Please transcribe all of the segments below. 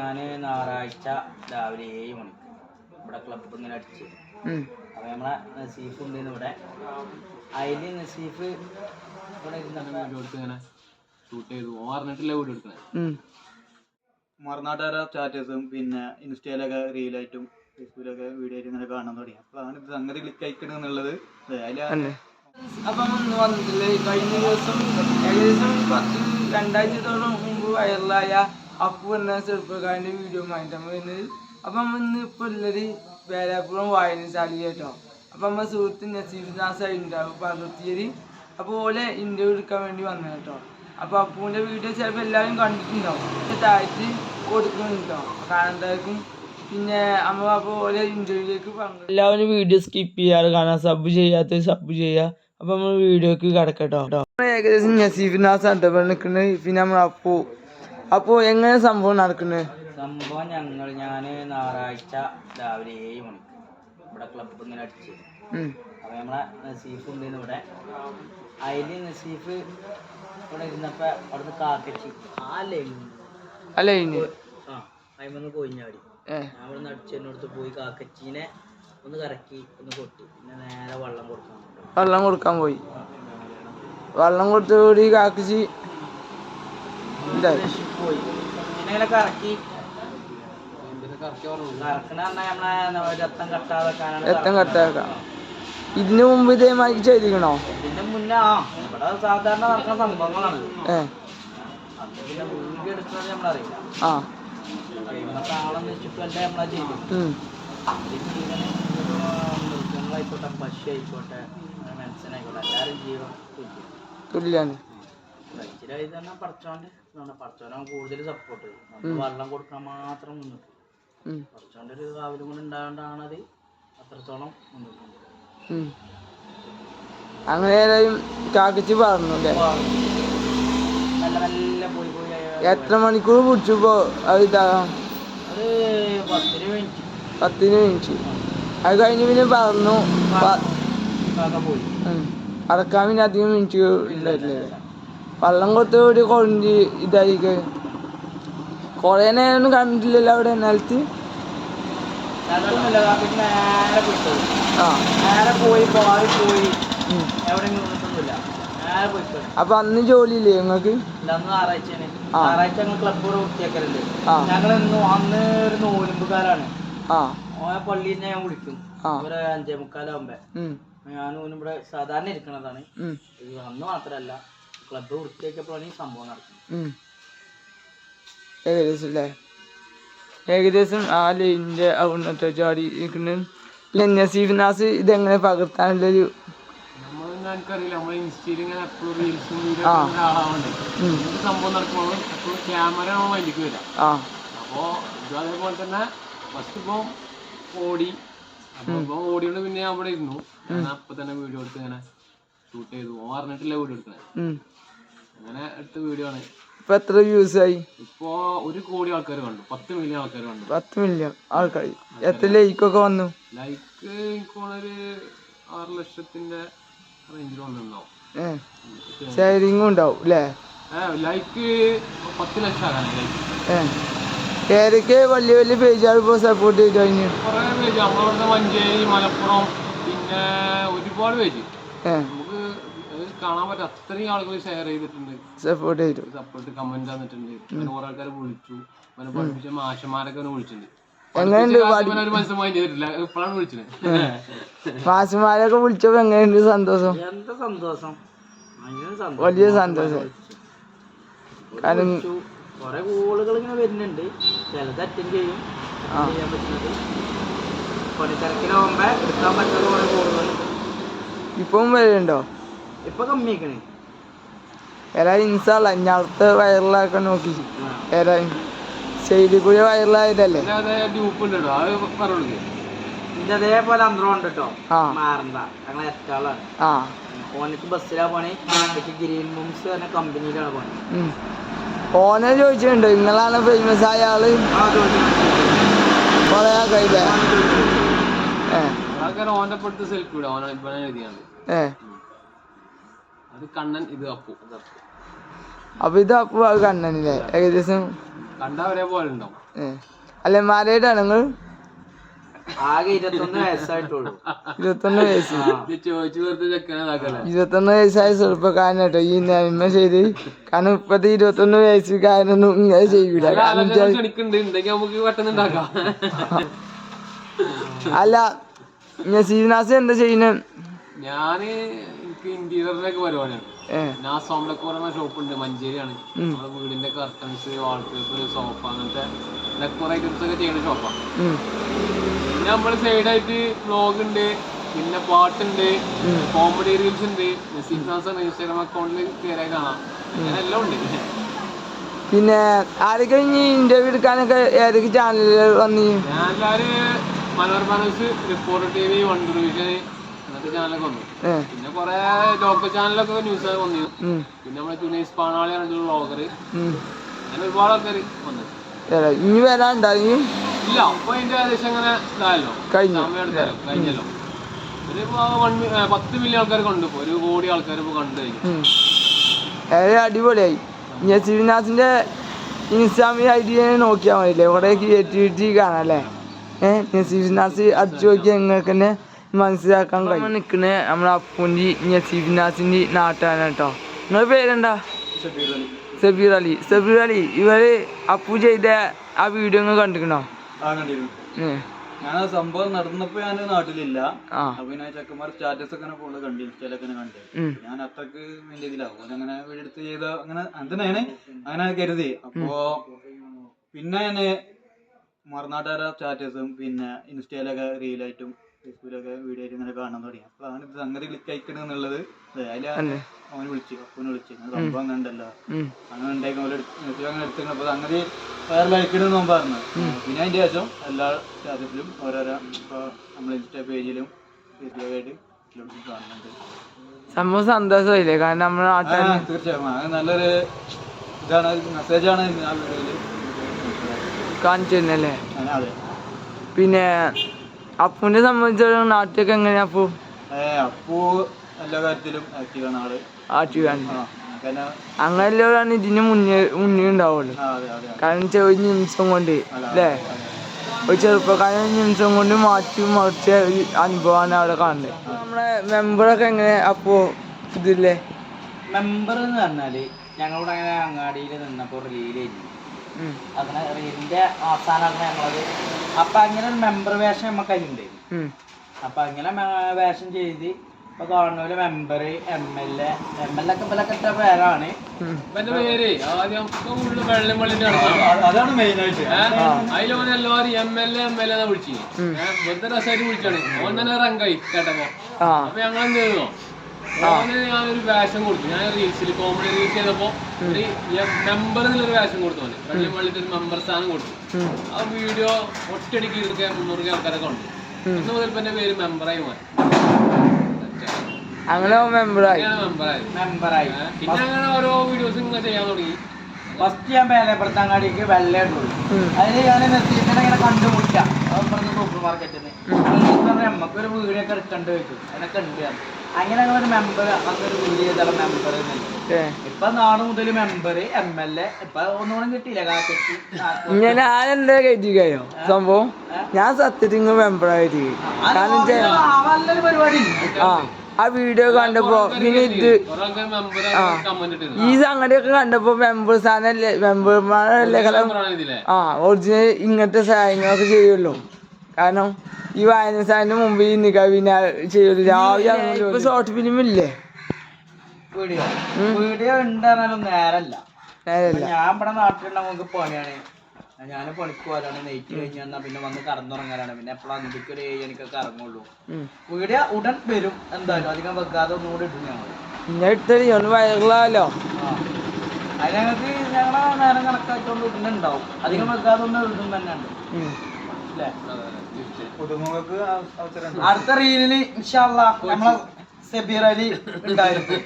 ഞാൻ ഞായറാഴ്ച രാവിലെ ഏഴ് മണിക്ക് ഇവിടെ ക്ലബ്ബ് ഇങ്ങനെ അടിച്ച്. അപ്പൊ അപ്പോൾ നമ്മളെ നസീഫ് ഉണ്ട് ഇവിടെ. അതിൽ നസീഫ് ഇവിടെ വീഡിയോ ഷൂട്ട് ചെയ്തു. അറിഞ്ഞിട്ടില്ല. മറുനാട്ടുകാരെ സ്റ്റാറ്റസും പിന്നെ ഇൻസ്റ്റയിലൊക്കെ റീലായിട്ടും ഫേസ്ബുക്കിലൊക്കെ വീഡിയോ ആയിട്ട് ഇങ്ങനെ കാണാൻ തുടങ്ങി. അപ്പോഴാണ് ഇത് സംഗതി ക്ലിക്ക് അയക്കണം എന്നുള്ളത്. അതിൽ അപ്പം ഇന്ന് വന്നിട്ടില്ലേ? കഴിഞ്ഞ ദിവസം ഏകദേശം പത്ത് രണ്ടാഴ്ചത്തോളം മുമ്പ് വൈറലായ അപ്പു എന്ന ചെറുപ്പക്കാരന്റെ വീഡിയോ ആയിട്ടാണ് വരുന്നത് അപ്പം ഇന്ന് ഇപ്പോൾ ഉള്ളത് വേലാപ്പുറം വായനശാല കേട്ടോ അപ്പം നമ്മൾ സുഹൃത്ത് നസീഫ് നാസ് ഉണ്ടാവും പകർത്തിയത് അപ്പോൾ ഓലെ ഇന്റർവ്യൂ എടുക്കാൻ വേണ്ടി വന്നത് കേട്ടോ അപ്പോൾ അപ്പുവിന്റെ വീഡിയോ ചിലപ്പോൾ എല്ലാവരും കണ്ടിട്ടുണ്ടാവും. താഴ്ത്തി കൊടുക്കുന്നുണ്ടോ കാണാത്തവർക്കും പിന്നെ അമ്മ അപ്പോൾ ഓലെ ഇന്റർവ്യൂലേക്ക് പങ്കെടുക്കും. എല്ലാവരും വീഡിയോ സ്കിപ്പ് ചെയ്യാറ് കാണാൻ സബ് ചെയ്യാത്ത സബ് ചെയ്യുക അപ്പോൾ നമ്മൾ വീഡിയോക്ക് കിടക്കട്ടോ. ഏകദേശം നസീഫ് നാസ് അടുത്തപ്പോൾ നിൽക്കുന്നത് പിന്നെ നമ്മൾ അപ്പു അപ്പോൾ എങ്ങനെ സംഭവം നടക്കുന്നത് സംഭവം ഞങ്ങൾ ഞാൻ ഞായറാഴ്ച രാവിലെ ഏഴ് മണിക്ക് ഇവിടെ ക്ലബ്ബ് ഇങ്ങനെ അടിച്ച്. അപ്പൊ നമ്മളെ നസീഫ് ഉണ്ട് ഇവിടെ. അതിൽ നസീഫ് ഇവിടെ ഇരുന്നപ്പോ അവിടുന്ന് കാക്കച്ചി. ആ ലൈൻ ആ ലൈന് ആ അതിമന്ന് കൊയിഞ്ഞാടി ഏ. ഞാൻ ഇവിടെ നിന്ന് അടിച്ചതിനടുത്ത് പോയി കാക്കച്ചീനെ ഒന്ന് കറക്കി ഒന്ന് കൊട്ടി. പിന്നെ നേരെ വെള്ളം കൊടുക്കാൻ. വെള്ളം കൊടുക്കാൻ പോയി. വെള്ളം കൊടുത്തോടി കാക്കച്ചി രക്ഷി പോയി. പിന്നെ ഇറക്കി കട്ടാക്കാം ഇതിനു മുമ്പ് ഇതേമാതിരി ചെയ്തിക്കണോ ഇതിന്റെ മുന്നേ ആ ഇവിടെ സാധാരണ നടക്കുന്ന സംഭവങ്ങളാണ്. ആ. ഇത് മൃഗങ്ങളായിക്കോട്ടെ ആയിക്കോട്ടെ മനുഷ്യനായിക്കോട്ടെ എല്ലാവരും ജീവൻ തുല്യാണ്. കഴിച്ചിലായി തന്നെ പടച്ചോന്റെ ഇതാണ്. പടച്ചോനെ കൂടുതൽ സപ്പോർട്ട് നമ്മൾ വെള്ളം കൊടുക്കാൻ മാത്രം നിന്നിട്ട് ഉം. പടച്ചോന്റെ ഒരു കാവലും കൂടെ ഉണ്ടായോണ്ടാണ് അത് അത്രത്തോളം. അങ്ങനെ ഏതായാലും കാക്കിച്ച് പറഞ്ഞു നല്ല നല്ല പോയി പോയി എത്ര മണിക്കൂർ പിടിച്ചു ഇപ്പോ അത് ഇതാകാം അത് പത്തിന് മിനിറ്റ് പത്തിന് മിനിറ്റ് അത് കഴിഞ്ഞ് പിന്നെ പറഞ്ഞു. അടക്കാൻ പിന്നെ അധികം മിനിറ്റ് ഉണ്ടായിട്ടില്ല വെള്ളം ഒരു കൊണ്ടി ഇതായിക്ക്. കൊറേ നേരം കണ്ടില്ലല്ലോ അവിടെ നിലത്ത്. അപ്പൊ അന്ന് ജോലിയില്ലേ ആ. ഞായറാഴ്ച ക്ലബ്ബ് വൃത്തിയാക്കലുണ്ട് ഞങ്ങൾ അന്ന് ഒരു ഓനെ പള്ളിയിൽ ഞാൻ വിളിക്കും. ഒരു അഞ്ചേ മുക്കാലാവുമ്പോ. ഓനും ഇവിടെ സാധാരണ ഇരിക്കണതാണ്. അന്ന് മാത്രമല്ല ക്ലബ്ബ് വൃത്തിയാക്കിയപ്പോഴാണ് ഈ സംഭവം നടക്കുന്നത്. ഏകദേശം അല്ലേ? ഏകദേശം ആ ലൈനിന്റെ അവിടെ ചാടി നസീഫ് നാസ് ഇതെങ്ങനെ പകർത്താനുള്ളൊരു ഒരു എനിക്കറിയില്ല. നമ്മൾ ഇൻസ്റ്റയിൽ ഇങ്ങനെ എപ്പോഴും റീൽസും വീഡിയോ ആ. ഒരാളാവണ്ടേ ഉം. എന്ത് സംഭവം നടക്കുമ്പോൾ എപ്പോഴും ക്യാമറ മൈൻഡിക്ക് വരാം അപ്പോൾ ഇത് അതേപോലെ തന്നെ ഫസ്റ്റ് ഇപ്പോൾ ഓടി. അപ്പോൾ ഓടിയോണ്ട് പിന്നെ അവിടെ ഇരുന്നു. ഞാൻ അപ്പം തന്നെ വീഡിയോ എടുത്ത് ഇങ്ങനെ ഷൂട്ട് ചെയ്തു. ഓൻ അറിഞ്ഞിട്ടില്ല വീഡിയോ എടുക്കണേ. അങ്ങനെ എടുത്ത വീഡിയോ ആണ്. ഇപ്പൊ എത്ര വ്യൂസ് ആയി? ഇപ്പോ ഒരു കോടി ആൾക്കാർ കണ്ടു. പത്ത് മില്യൺ ആൾക്കാർ കണ്ടു. പത്ത് മില്യൺ ആൾക്കാർ. എത്ര ലൈക്കൊക്കെ വന്നു? ലൈക്ക് എനിക്കൊരു ആറ് ലക്ഷത്തിന്റെ റേഞ്ചിൽ വന്നിട്ടുണ്ടാവും. ഷെയറിംഗും ഉണ്ടാവും അല്ലേ ലൈക്ക് പത്ത് ലക്ഷം ആകാൻ ലൈക്ക് ഏതൊക്കെ വലിയ വലിയ പേജാണ് ഇപ്പോൾ സപ്പോർട്ട് ചെയ്ത് കഴിഞ്ഞു കുറേ പേജ് നമ്മളിവിടുന്ന് മഞ്ചേരി മലപ്പുറം പിന്നെ ഒരുപാട് പേജ് കാണാൻ പറ്റും അത്രയും ആളുകൾ ഷെയർ ചെയ്തിട്ടുണ്ട്. സപ്പോർട്ട് ചെയ്തു. സപ്പോർട്ട് കമന്റ് തന്നിട്ടുണ്ട്. അങ്ങനെ കുറെ ആൾക്കാർ വിളിച്ചു. പഠിപ്പിച്ച മാഷന്മാരൊക്കെ അവനെ വിളിച്ചിട്ടുണ്ട്. വിളിച്ചപ്പോ മാഷന്മാരൊക്കെ വിളിച്ചപ്പോൾ എങ്ങനെയുണ്ട് സന്തോഷം? എന്താ സന്തോഷം? വലിയ സന്തോഷം. കാരണം വിളിച്ചു. കുറെ കോളുകൾ ഇങ്ങനെ വരുന്നുണ്ട്. ചിലത് അറ്റൻഡ് ചെയ്യും. attend ചെയ്യാൻ പറ്റുന്നത്. പണിത്തിരക്കിലാവുമ്പോ എടുക്കാൻ പറ്റാത്ത കുറെ കോളുകൾ. ഇപ്പം വരുന്നുണ്ടോ ഇപ്പൊ കമ്മിയാക്കണേ. ഇൻസാല്ല ഇനി അടുത്ത വൈറലാക്കാൻ നോക്കി. സൈഡിൽ കൂടി വൈറലായതല്ലേ ഗ്രൂപ്പ് ഉണ്ട് കേട്ടോ അത് പറഞ്ഞു ഇതിന്റെ അതേപോലെ അന്തരം ഉണ്ട് കേട്ടോ മാറണ്ട. എറ്റാളാണ് ഓനക്ക് ബസ്സിലാ പോണേ. എനിക്ക് ഗ്രീൻ മൂംസ് പറഞ്ഞ കമ്പനിയിലാണ് പോണേ. ഓനെ ചോദിച്ചിട്ടുണ്ട് നിങ്ങളാണ് ഫേമസ് ആയ ആൾ? കൊറേ ഓന്റെ സെൽഫി ഓനെ ഇപ്പൊ എഴുതിയാണ് ഏ. അത് കണ്ണൻ ഇത് അപ്പു അപ്പൊ ഇത് അപ്പു അത് കണ്ണനില്ലേ? ഏകദേശം കണ്ട ഒരേ പോലെ ഉണ്ടാവും. അല്ല നിങ്ങൾ? ആകെ ഇരുപത്തൊന്ന് വയസ്സായിട്ടുള്ളൂ. വയസ്സ്. വയസ്സായ ചെറുപ്പക്കാരൻ കേട്ടോ ഈ നന്മ ചെയ്ത് കാരണം ഇപ്പത്തെ ഇരുപത്തൊന്ന് വയസ്സുകാരനൊന്നും ഇങ്ങനെ ചെയ്യൂല. അല്ല ഞാൻ ശ്രീനിവാസൻ എന്താ ചെയ്യുന്നത് ഞാൻ എനിക്ക് ഇന്റീരിയറിലേക്ക് പരിപാടിയാണ്. ഞാൻ സോംലക്ക് പറയുന്ന ഷോപ്പ് ഉണ്ട് മഞ്ചേരിയാണ് നമ്മുടെ വീടിന്റെ കർട്ടൻസ് വാൾപേപ്പർ സോഫ അങ്ങനത്തെ ഡെക്കോർ ഐറ്റംസ് ഒക്കെ ചെയ്യുന്ന ഷോപ്പാണ്. പിന്നെ സൈഡ് സൈഡായിട്ട് വ്ലോഗ് ഉണ്ട് പിന്നെ പാട്ടുണ്ട് കോമഡി റീൽസ് ഉണ്ട് നസീം ഇൻസ്റ്റാഗ്രാം അക്കൗണ്ടിൽ കയറിയാൽ കാണാം. അങ്ങനെ എല്ലാം ഉണ്ട്. പിന്നെ ആരൊക്കെ ഇനി ഇന്റർവ്യൂ എടുക്കാനൊക്കെ ഏതൊക്കെ ചാനലുകൾ വന്നി? ഞാൻ Manorama news reporter TV one vision vision അങ്ങനത്തെ ചാനലൊക്കെ വന്നു. പിന്നെ കൊറേ ലോക്കൽ ചാനലൊക്കെ ന്യൂസ് വന്നു. പിന്നെ നമ്മളെ ജുനൈസ് പാണാളി പറഞ്ഞിട്ടുള്ള ഉം. അങ്ങനെ ഒരുപാട് ആൾക്കാർ വന്നു. ഇനി ഇല്ല അപ്പൊ അതിന്റെ ഏകദേശം അങ്ങനെ ഇതായല്ലോ. കഴിഞ്ഞു. കഴിഞ്ഞല്ലോ. ഒരു വൺ പത്ത് മില്യൺ ആൾക്കാർ കണ്ടു ഒരു കോടി ആൾക്കാർ ഇപ്പൊ കണ്ടു കഴിഞ്ഞു. അടിപൊളിയായി. ശ്രീനാഥിന്റെ ഇൻസ്റ്റാമി ഐ ഡി നോക്കിയാൽ മതില്ലേ കുറെ ക്രിയേറ്റിവിറ്റി കാണാല്ലേ ഏഹ് ശ്രീനാഥ് അടിച്ചു നോക്കിയാൽ നിങ്ങൾക്ക് തന്നെ മനസ്സിലാക്കാൻ കഴിയും. നിൽക്കുന്നത് നമ്മളെ അപ്പൂന്റെ നസീഫിനാസിന്റെ നാട്ടാണ് കേട്ടോ. നിങ്ങളെ പേരെന്താ? സബീർ അലി. സബീർ അലി ഇവർ അപ്പു ചെയ്ത ആ വീഡിയോ നിങ്ങൾ കണ്ടിക്കണോ ആ കണ്ടിരുന്നു. ഞാൻ ആ സംഭവം നടന്നപ്പോ ഞാൻ നാട്ടിലില്ല. അപ്പൊ പിന്നെ ചെക്കന്മാർ സ്റ്റാറ്റസ് ഒക്കെ ഫുള്ള് കണ്ടു ഇൻസ്റ്റയിലൊക്കെ കണ്ടു. ഞാൻ അത്രയ്ക്ക് വലിയ ഇതിലാവും അങ്ങനെ വീടെടുത്ത് ചെയ്ത അങ്ങനെ എന്തിനാണ് അങ്ങനെ കരുതി. അപ്പോ പിന്നെ ഞാൻ മറുനാട്ടുകാരുടെ സ്റ്റാറ്റസും പിന്നെ ഇൻസ്റ്റയിലൊക്കെ റീലായിട്ടും ഫേസ്ബുക്കിലൊക്കെ വീഡിയോ ആയിട്ട് ഇങ്ങനെ കാണാൻ തുടങ്ങി. അപ്പോഴാണ് ഇത് സംഗതി ക്ലിക്ക് അയക്കണത് എന്നുള്ളത് അതിൽ? അവന് വിളിച്ചു അപ്പൂന് വിളിച്ചു. സംഭവം ഉം. അങ്ങനെ എടുത്ത് അങ്ങനെ എടുത്തിരുന്നു. അപ്പൊ സംഗതി വൈറൽ അയക്കണമെന്ന് അവൻ പറഞ്ഞു. പിന്നെ അതിന്റെ ശേഷം എല്ലാ സ്റ്റാറ്റസിലും ഓരോരോ ഇപ്പോൾ നമ്മൾ ഇൻസ്റ്റാ പേജിലും ഫേസ്ബുക്കായിട്ട് കാണുന്നുണ്ട്. സംഭവം സന്തോഷമായില്ലേ? കാരണം നമ്മൾ തീർച്ചയായും. അത് നല്ലൊരു ഇതാണ് മെസ്സേജാണ് ആ വീഡിയോയിൽ കാണിച്ചു തന്നല്ലേ പിന്നെ അപ്പുവിനെ സംബന്ധിച്ചിടത്തോളം നാട്ടിലൊക്കെ എങ്ങനെയാ അപ്പു? അപ്പു എല്ലാ കാര്യത്തിലും ആക്റ്റീവാണ് ആൾ. ആട്ടി ആണ്. അങ്ങനെയുള്ളവരാണ് ഇതിന് മുന്നേ മുന്നേ ഉണ്ടാവുള്ളൂ. കാരണം ചെറിയ ഒരു നിമിഷം കൊണ്ട് അല്ലേ ഒരു ചെറുപ്പക്കാരൻ നിമിഷം കൊണ്ട് മാറ്റി മറിച്ച ഒരു അനുഭവമാണ് അവിടെ കാണുന്നത്. നമ്മളെ മെമ്പറൊക്കെ എങ്ങനെ അപ്പോ ഇതില്ലേ മെമ്പർ എന്ന് പറഞ്ഞാൽ ഞങ്ങളിവിടെ അങ്ങനെ അങ്ങാടിയിൽ നിന്നപ്പോൾ ഉം, അങ്ങനെ റീലിന്റെ അവസാനമാണ് ഞങ്ങളത്. അപ്പൊ അങ്ങനെ ഒരു മെമ്പർ വേഷം നമുക്ക് അതിലുണ്ട് അപ്പൊ അങ്ങനെ വേഷം ചെയ്ത് ഇപ്പൊ government member M L A M L A ഒക്കെ ഇപ്പൊ എത്ര പേരാണ്? അതാണ് മെയിൻ ആയിട്ട്. എല്ലാവരും M L A M L A വിളിച്ചു വെറുതെ രസമായിട്ട് വിളിച്ചാണ്. ഓൻ തന്നെ റങ്കായി കേട്ടപ്പോ. അപ്പൊ ഞങ്ങൾ എന്ത് ചെയ്തോ? ഓന് ഞാനൊരു വേഷം കൊടുത്തു. ഞാൻ റീൽസിൽ കോമഡി റീൽസ് ചെയ്തപ്പോ ഒരു മെമ്പർ എന്നുള്ളൊരു വേഷം കൊടുത്തു ഓന് വെള്ളം വെള്ളിട്ട് ഒരു മെമ്പർ സ്ഥാനം കൊടുത്തു. ആ വീഡിയോ ഒറ്റയടിക്ക് ഇരുക്കെ മുന്നൂറ് ആൾക്കാരെ കണ്ടു. ഇന്ന് മുതൽ എന്റെ പേര് മെമ്പറായി മാറി. അങ്ങനെ മെമ്പറായി മെമ്പറായി പിന്നെ അങ്ങനെ ഓരോ വീഡിയോസ് ഇങ്ങനെ ചെയ്യാൻ തുടങ്ങി. ഫസ്റ്റ് ഞാൻ പേലപ്പുറത്തങ്ങാടിക്ക് വെള്ളേ ഉള്ളൂ ഉം. അതിന് ഞാൻ നെസീഫിനെ ഇങ്ങനെ കണ്ടുമുട്ടാം സൂപ്പർ മാർക്കറ്റിൽ നിന്ന് നമുക്കൊരു വീഡിയോ ഒക്കെ എടുക്കണ്ട് വെച്ചു അതിനൊക്കെ ഉണ്ട്. പറഞ്ഞു. അങ്ങനെ ഒരു മെമ്പർ അന്നൊരു വീഡിയോ ചെയ്താൽ മെമ്പർ ഇപ്പൊ നാട് മുതൽ മെമ്പർ എം എൽ എ ഇപ്പൊ ഒന്നും കിട്ടിയില്ല കാക്കറ്റ് ഞാൻ ഞാനെന്താ കയറ്റിക്കയോ സംഭവം? ഞാൻ സത്യത്തിൽ കാരണം വെച്ചാ നല്ലൊരു പരിപാടി. ആ ആ വീഡിയോ കണ്ടപ്പോ പിന്നെ ഇത് ആ. കമന്റ് ഇട്ടിരുന്നു. ഈ സംഗതിയൊക്കെ കണ്ടപ്പോ മെമ്പർ സ്ഥാനല്ലേ മെമ്പർമാരല്ലേ ആ ഒറിജിനൽ ഇങ്ങനത്തെ സഹായങ്ങളൊക്കെ ചെയ്യുള്ളൂ കാരണം ഈ വായനശാലിന് മുമ്പ് ഈ നിക പിന്നെ രാവിലെ ഇപ്പൊ ഷോർട്ട് ഫിലിം ഇല്ലേ? വീഡിയോ. വീഡിയോ ഉണ്ടായിരുന്നാലും നേരല്ല. നേരല്ല. ഞാൻ ഇവിടെ നാട്ടിലുണ്ടാകുമ്പോൾ നമുക്ക് പണിയാണ്. ഞാൻ പണിക്ക് പോകാനാണ് നെയ്റ്റ് കഴിഞ്ഞ് വന്നാൽ പിന്നെ വന്ന് കറന്നുറങ്ങാനാണ് പിന്നെ എപ്പോഴാണ് എനിക്ക് ഒരു ഏഴ് എനിക്കൊക്കെ ഇറങ്ങുള്ളൂ. വീഡിയോ ഉടൻ വരും എന്തായാലും. അധികം വെക്കാതെ ഒന്നുകൂടി ഇടും ഞങ്ങൾ പിന്നെ ഇട്ടടി ഒന്ന് വൈറലാലോ ആ. അത് ഞങ്ങൾക്ക് ഞങ്ങളെ നേരം കണക്കാക്കിക്കൊണ്ട് ഇടുന്നുണ്ടാവും. അധികം വെക്കാതെ ഒന്ന് ഇടും തന്നെ ഉണ്ട് അല്ലേ? പുതുമുഖക്ക് അവസരം അടുത്ത റീലിൽ ഇൻഷാല്ല നമ്മളെ സബീർ അലി ഉണ്ടായിരുന്നു.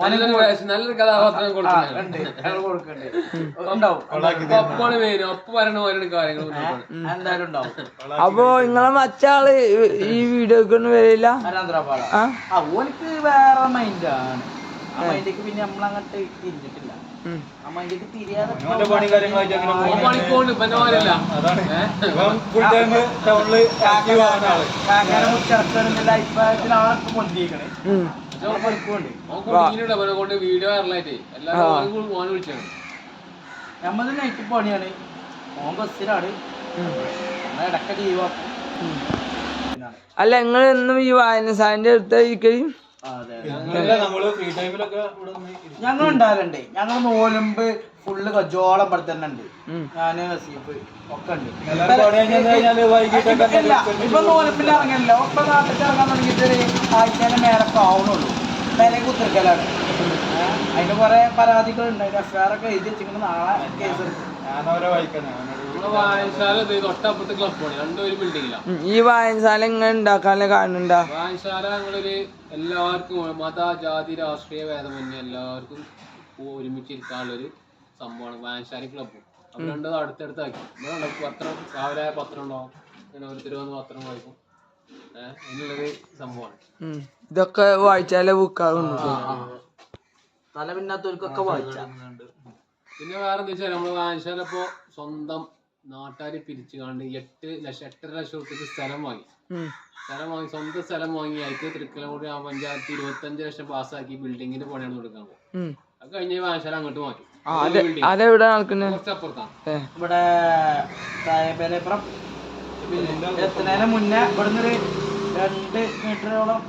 നല്ലൊരു വേഷം നല്ലൊരു കഥാപാത്രം ഉണ്ടാവും. അപ്പൊ നിങ്ങളെ മറ്റാൾ ഈ വീഡിയോക്ക് ഒന്നും വരില്ല ഓനിക്ക് വേറെ മൈൻഡാണ് ആ പിന്നെ പിന്നെ നമ്മളങ്ങോട്ട് തിരിഞ്ഞിട്ടില്ല. തിരിയാതെ അഭിപ്രായത്തിലാണ് കൊണ്ടിരിക്കണേ കൊണ്ട് വീഡിയോ വൈറലായിട്ട് എല്ലാവരും ഓൻ വിളിച്ചാണ്. നമ്മത് നൈറ്റ് പണിയാണ്. ഓൻ ബസ്സിലാണ്. ലീവാക്കും അല്ല നിങ്ങൾ എന്നും ഈ വായനശാലന്റെ അടുത്ത് ഇരിക്കുകയും അതെ നമ്മൾ ഫ്രീ ടൈമിലൊക്കെ ഇവിടെ നിന്ന് ഇരിക്കും. ഞങ്ങൾ ഉണ്ടാകലുണ്ട് ഞങ്ങൾ നോലുമ്പ് ഫുള്ള് കജോളം ഇവിടെ തന്നെ ഉണ്ട്. ഞാൻ നസീഫ് ഒക്കെ ഉണ്ട്. ഇപ്പൊ- നോലപ്പിൽ ഇറങ്ങല്ലോ ഇപ്പൊ നാട്ടിൽ ഇറങ്ങാൻ തുടങ്ങിയിട്ട് ഒരു ആഴ്ചേനെ മേലൊക്കെ ആവണുള്ളൂ. വില കുത്തിരിക്കലാണ്. അതിന്റെ കുറെ പരാതികൾ ഉണ്ട് അതിന്റെ ഒക്കെ എഴുതി വെച്ചിട്ട് നാളെ കേസ് എടുക്കും. ഈ വായനശാല ഇങ്ങനെ ഉണ്ടാക്കാനുള്ള എന്താ വായനശാല ഞങ്ങളൊരു എല്ലാവർക്കും മത ജാതി രാഷ്ട്രീയ ഭേദമന്യേ എല്ലാവർക്കും ഒരുമിച്ചിരിക്കാനുള്ളൊരു സംഭവമാണ് വായനശാല ക്ലബ്ബ് രണ്ടും അടുത്തടുത്താക്കി. പത്രം രാവിലെ പത്രം ഉണ്ടാവും അങ്ങനെ ഓരോരുത്തർ വന്ന് പത്രം വായിക്കും. അതിനുള്ളൊരു സംഭവമാണ്. ഇതൊക്കെ വായിച്ചാലേ ബുക്കാകുന്നു തല പിന്നാത്തവർക്കൊക്കെ വായിച്ച. പിന്നെ വേറെ എന്താ വെച്ചാൽ നമ്മൾ വാങ്ങിച്ചാലപ്പോ ഇപ്പോ സ്വന്തം നാട്ടുകാര് പിരിച്ചു കാണ്ട് എട്ട് ലക്ഷം എട്ടര ലക്ഷം റുപ്യക്ക് സ്ഥലം വാങ്ങി. സ്ഥലം വാങ്ങി സ്വന്തം സ്ഥലം വാങ്ങി. അതിക്ക് തൃക്കലമുടി ആ പഞ്ചായത്ത് ഇരുപത്തഞ്ച് ലക്ഷം പാസ്സാക്കി ബിൽഡിങ്ങിന്റെ പണിയാണ് കൊടുക്കാൻ പോകും അത് കഴിഞ്ഞ വാങ്ങിച്ചാൽ വായനശാല അങ്ങോട്ട് മാറ്റും. കെട്ടിടം ഇവിടെ എത്തുന്നതിന് മുന്നേ ഇവിടുന്ന് ഒരു രണ്ട് മീറ്ററോളം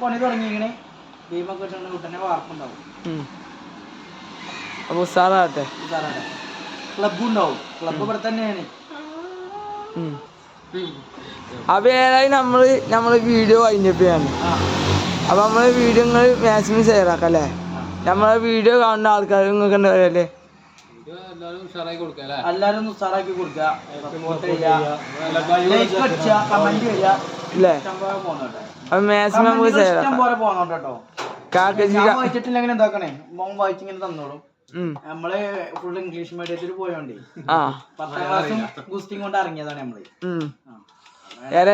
പണി തുടങ്ങിയിങ്ങനെ കെട്ടണ കുട്ടനെ വാർപ്പുണ്ടാവും. അപ്പൊ ഉസാറാകട്ടെ. ഉസാറാകട്ടെ. ക്ലബ് ഉണ്ടാവും. ക്ലബ് ഇവിടെ തന്നെയാണ്. അപ്പൊ ഏതായാലും നമ്മൾ നമ്മൾ വീഡിയോ കഴിഞ്ഞപ്പോഴാണ് അപ്പൊ നമ്മൾ വീഡിയോ നിങ്ങൾ മാക്സിമം ഷെയർ ആക്കാം അല്ലേ നമ്മളെ വീഡിയോ കാണുന്ന ആൾക്കാർ നിങ്ങൾക്ക് എന്താ പറയല്ലേ എല്ലാരും ഒന്ന് ഉസാറാക്കി കൊടുക്കുക. സപ്പോർട്ട് ചെയ്യുക. ലൈക്ക് അടിക്കുക കമന്റ് ചെയ്യുക. അല്ലേ മാക്സിമം പോലെ പോന്നോട്ടെ കേട്ടോ. വായിച്ചിട്ടില്ലെങ്കിൽ എന്താക്കണേ മോൻ വായിച്ചിങ്ങനെ തന്നോളും. ഉം. നമ്മൾ ഫുൾ ഇംഗ്ലീഷ് മീഡിയത്തിൽ പോയോണ്ടേ. ആ. പത്താം ക്ലാസ്സും ഗുസ്തിയും കൊണ്ട് ഇറങ്ങിയതാണ് നമ്മൾ. ഉം.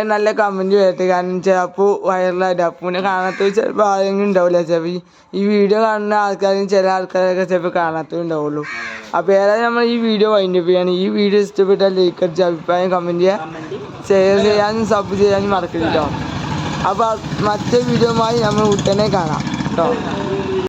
നല്ല കമന്റ് വരട്ടെ. കാരണം ചിലപ്പോൾ വൈറലായിട്ട് അപ്പൂനെ കാണാത്ത ചിലപ്പോൾ ആരെങ്കിലും ഉണ്ടാവില്ല ചിലപ്പോൾ ഈ- വീഡിയോ കാണുന്ന ആൾക്കാരും ചില ആൾക്കാരൊക്കെ ചിലപ്പോൾ കാണാത്തേ ഉണ്ടാവുള്ളൂ. അപ്പോൾ ഏതായാലും നമ്മൾ ഈ വീഡിയോ വൈൻഡ് അപ്പ് ചെയ്യാണ്. ഈ വീഡിയോ ഇഷ്ടപ്പെട്ടാൽ ലൈക്ക് അടിച്ച് അഭിപ്രായം കമന്റ് ചെയ്യുക ഷെയർ ചെയ്യാനും സബ് ചെയ്യാനും മറക്കരുത് കേട്ടോ അപ്പോൾ മറ്റേ വീഡിയോയുമായി നമ്മൾ ഉടനെ കാണാം കേട്ടോ